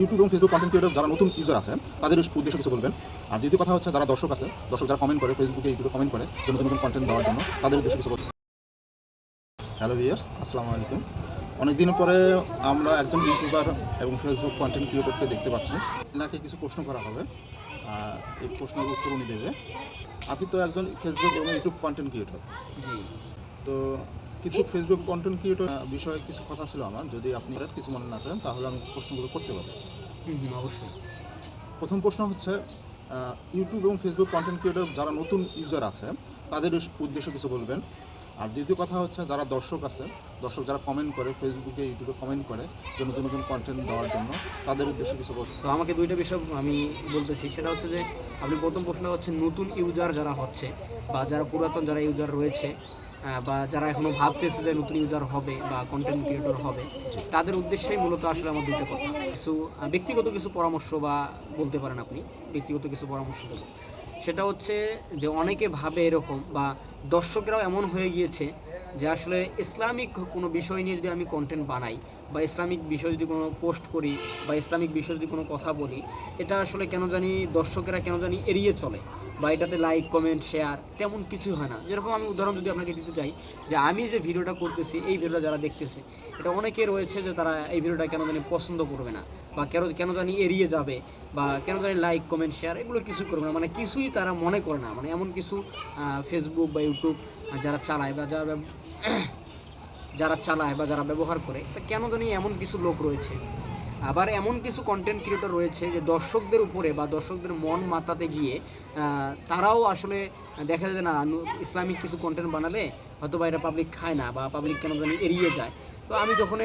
YouTube এবং Facebook content creator যারা নতুন ইউজার আছে তাদের উদ্দেশ্য কিছু বলবেন। আর দ্বিতীয় কথা হচ্ছে যারা দর্শক আছে দর্শক যারা কমেন্ট করে ফেসবুকে ইউটিউবে কমেন্ট করে যে নতুন নতুন কন্টেন্ট দেওয়ার জন্য তাদের উদ্দেশ্য কিছু বলবেন। হ্যালো ভিয়ার্স আসসালামু আলাইকুম। অনেকদিন পরে আমরা একজন ইউটিউবার এবং ফেসবুক কন্টেন্ট ক্রিয়েটরকে দেখতে পাচ্ছি। এনাকে কিছু প্রশ্ন করা হবে। আর এই প্রশ্নের উত্তর উনি দেবে। আপনি তো একজন ফেসবুক এবং ইউটিউব কন্টেন্ট ক্রিয়েটর জি। তো কিছু ফেসবুক কন্টেন্ট ক্রিয়েটর বিষয়ে কিছু কথা ছিল আমার যদি আপনি কিছু মনে না করেন তাহলে আমি প্রশ্নগুলো করতে পারি হুম হুম, অবশ্যই। প্রথম প্রশ্ন হচ্ছে ইউটিউব এবং ফেসবুক কন্টেন্ট ক্রিয়েটর যারা নতুন ইউজার আছে তাদের উদ্দেশ্য কিছু বলবেন। আর দ্বিতীয় কথা হচ্ছে যারা দর্শক আছে দর্শক যারা কমেন্ট করে ফেসবুকে ইউটিউবে কমেন্ট করে যে নতুন নতুন কন্টেন্ট দেওয়ার জন্য তাদের উদ্দেশ্য কিছু বলবেন। তো আমাকে দুইটা বিষয় আমি বলতেছি সেটা হচ্ছে যে আপনি প্রথম প্রশ্ন হচ্ছে নতুন ইউজার যারা হচ্ছে বা যারা পুরাতন যারা ইউজার রয়েছে বা যারা এখনও ভাবতেছে যে নতুন ইউজার হবে বা কন্টেন্ট ক্রিয়েটর হবে, তাদের উদ্দেশ্যেই মূলত আসলে আমার দুইটা কথা। কিছু ব্যক্তিগত কিছু পরামর্শ বা বলতে পারেন আপনি, ব্যক্তিগত কিছু পরামর্শ দেবো। সেটা হচ্ছে যে অনেকে ভাবে এরকম বা দর্শকরাও এমন হয়ে গিয়েছে যে আসলে ইসলামিক কোনো বিষয় নিয়ে যদি আমি কন্টেন্ট বানাই বা ইসলামিক বিষয় যদি কোনো পোস্ট করি বা ইসলামিক বিষয়ে যদি কোনো কথা বলি, এটা আসলে কেন জানি দর্শকেরা কেন জানি এড়িয়ে চলে। বা এটাতে লাইক কমেন্ট শেয়ার তেমন কিছুই হয় না। যেরকম আমি উদাহরণ যদি আপনাকে দিতে চাই, যে আমি যে ভিডিওটা করতেছি, এই ভিডিওটা যারা দেখতেছে, এটা অনেকে রয়েছে যে তারা এই ভিডিওটা কেন জানি পছন্দ করবে না, বা কেন কেন জানি এড়িয়ে যাবে, বা কেন জানি লাইক কমেন্ট শেয়ার এগুলো কিছুই করবে না। মানে কিছুই তারা মনে করে না। মানে এমন কিছু ফেসবুক বা ইউটিউব যারা চালায় বা যারা যারা চালায় বা যারা ব্যবহার করে, তা কেন জানি এমন কিছু লোক রয়েছে। আবার এমন কিছু কন্টেন্ট ক্রিয়েটর রয়েছে যে দর্শকদের উপরে বা দর্শকদের মন মাতাতে গিয়ে তারাও আসলে দেখা যায় না ইসলামিক কিছু কন্টেন্ট বানালে হয়তো বা এটা পাবলিক খায় না বা পাবলিক কেন জানি এড়িয়ে যায়। তো আমি যখন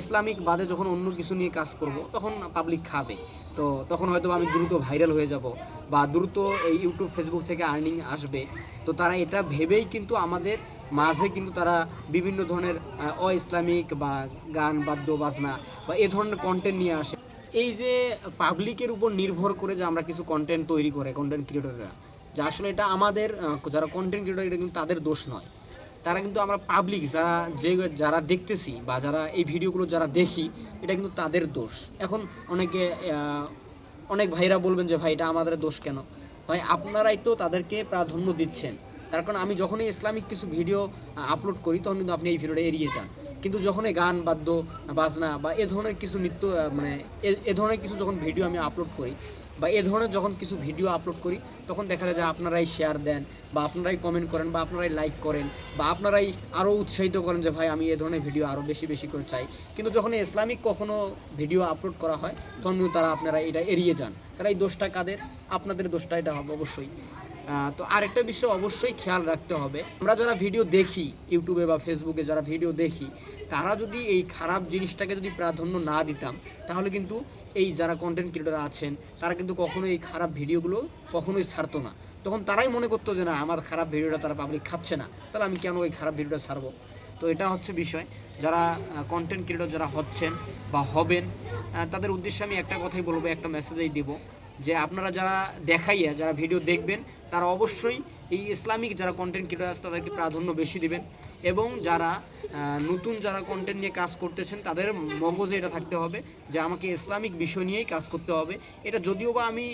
ইসলামিক বাদে যখন অন্য কিছু নিয়ে কাজ করব, তখন পাবলিক খাবে। তো তখন হয়তো আমি দ্রুত ভাইরাল হয়ে যাব বা দ্রুত এই ইউটিউব ফেসবুক থেকে আর্নিং আসবে। তো তারা এটা ভেবেই কিন্তু আমাদের মাঝে কিন্তু তারা বিভিন্ন ধরনের আহ, অ-ইসলামিক বা গান বাদ্য বাজনা বা এ ধরনের কন্টেন্ট নিয়ে আসে। এই যে পাবলিকের উপর নির্ভর করে যে আমরা কিছু কন্টেন্ট তৈরি করে কন্টেন্ট ক্রিয়েটররা যে আসলে এটা আমাদের যারা কন্টেন্ট ক্রিয়েটর এটা কিন্তু তাদের দোষ নয়। তারা কিন্তু আমরা পাবলিক যারা যে যারা দেখতেছি বা যারা এই ভিডিওগুলো যারা দেখি এটা কিন্তু তাদের দোষ। এখন অনেকে অনেক ভাইরা বলবেন যে ভাই এটা আমাদের দোষ কেন? ভাই আপনারাই তো তাদেরকে প্রাধান্য দিচ্ছেন। তার কারণ আমি যখনই ইসলামিক কিছু ভিডিও আপলোড করি, তখন কিন্তু আপনি এই ভিডিওটা এড়িয়ে যান। কিন্তু যখন এই গান, বাদ্য, বাজনা বা এ ধরনের কিছু নৃত্য মানে এ- ধরনের কিছু যখন ভিডিও আমি আপলোড করি বা এ ধরনের যখন কিছু ভিডিও আপলোড করি, তখন দেখা যায় যে আপনারাই শেয়ার দেন বা আপনারাই কমেন্ট করেন বা আপনারাই লাইক করেন বা আপনারাই আরও উৎসাহিত করেন যে, ভাই, আমি এ ধরনের ভিডিও আরও বেশি বেশি করে চাই। কিন্তু যখন ইসলামিক কখনো ভিডিও আপলোড করা হয়, তখন তারা আপনারা এটা এড়িয়ে যান। তারা এই দোষটা কাদের? আপনাদের দোষটা এটা হবে অবশ্যই। তো আরেকটা বিষয় অবশ্যই খেয়াল রাখতে হবে। আমরা যারা ভিডিও দেখি ইউটিউবে বা ফেসবুকে যারা ভিডিও দেখি, তারা যদি এই খারাপ জিনিসটাকে যদি প্রাধান্য না দিতাম, তাহলে কিন্তু এই যারা কন্টেন্ট ক্রিয়েটর আছেন, তারা কিন্তু কখনোই এই খারাপ ভিডিওগুলো কখনোই ছাড়তো না। তখন তারাই মনে করতো যে, না, আমার খারাপ ভিডিওটা তারা পাবলিক খাচ্ছে না। তাহলে আমি কেন ওই খারাপ ভিডিওটা ছাড়বো? তো এটা হচ্ছে বিষয়। যারা কন্টেন্ট ক্রিয়েটর যারা হচ্ছেন বা হবেন তাদের উদ্দেশ্যে আমি একটা কথাই বলব, একটা মেসেজই দিব। যে আপনারা যারা দেখাইয়া, যারা ভিডিও দেখবেন, তারা অবশ্যই এই ইসলামিক যারা কন্টেন্ট ক্রিয়েটর আছে, তাদেরকে প্রাধান্য বেশি দিবেন। এবং যারা নতুন যারা কন্টেন্ট নিয়ে কাজ করতেছেন, তাদের মগজে এটা থাকতে হবে যে আমাকে ইসলামিক বিষয় নিয়েই কাজ করতে হবে। এটা যদিও বা আমি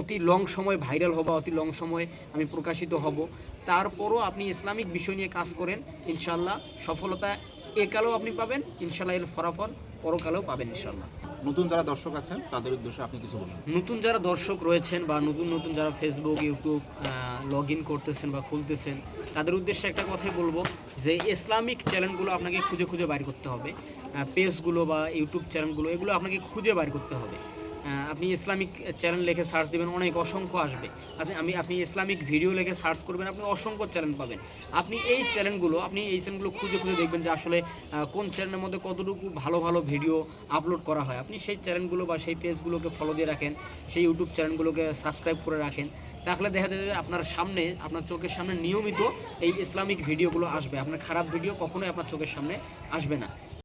অতি লং সময় ভাইরাল হব, অতি লং সময় আমি প্রকাশিত হব, তারপরও আপনি ইসলামিক বিষয় নিয়ে কাজ করেন ইনশাল্লাহ সফলতা একালেও আপনি পাবেন ইনশাল্লাহ এর ফলাফল পরকালেও পাবেন ইনশাল্লাহ নতুন যারা দর্শক আছেন তাদের উদ্দেশ্যে আপনি কিছু বলবেন নতুন যারা দর্শক রয়েছেন বা নতুন নতুন যারা ফেসবুক ইউটিউব লগ ইন করতেছেন বা খুলতেছেন তাদের উদ্দেশ্যে একটা কথাই বলব যে ইসলামিক চ্যানেলগুলো আপনাকে খুঁজে খুঁজে বাইর করতে হবে। পেজগুলো বা ইউটিউব চ্যানেলগুলো এগুলো আপনাকে খুঁজে বাইর করতে হবে। আপনি ইসলামিক চ্যানেল লিখে সার্চ দেবেন, অনেক অসংখ্য আসবে। আচ্ছা আমি, আপনি ইসলামিক ভিডিও লিখে সার্চ করবেন, আপনি অসংখ্য চ্যানেল পাবেন। আপনি এই চ্যানেলগুলো আপনি এই চ্যানেলগুলো খুঁজে খুঁজে দেখবেন যে আসলে কোন চ্যানেলের মধ্যে কতটুকু ভালো ভালো ভিডিও আপলোড করা হয়। আপনি সেই চ্যানেলগুলো বা সেই পেজগুলোকে ফলো দিয়ে রাখেন, সেই ইউটিউব চ্যানেলগুলোকে সাবস্ক্রাইব করে রাখেন। তাহলে দেখা যাবে আপনার সামনে, আপনার চোখের সামনে নিয়মিত এই ইসলামিক ভিডিওগুলো আসবে। আপনার খারাপ ভিডিও কখনোই আপনার চোখের সামনে আসবে না।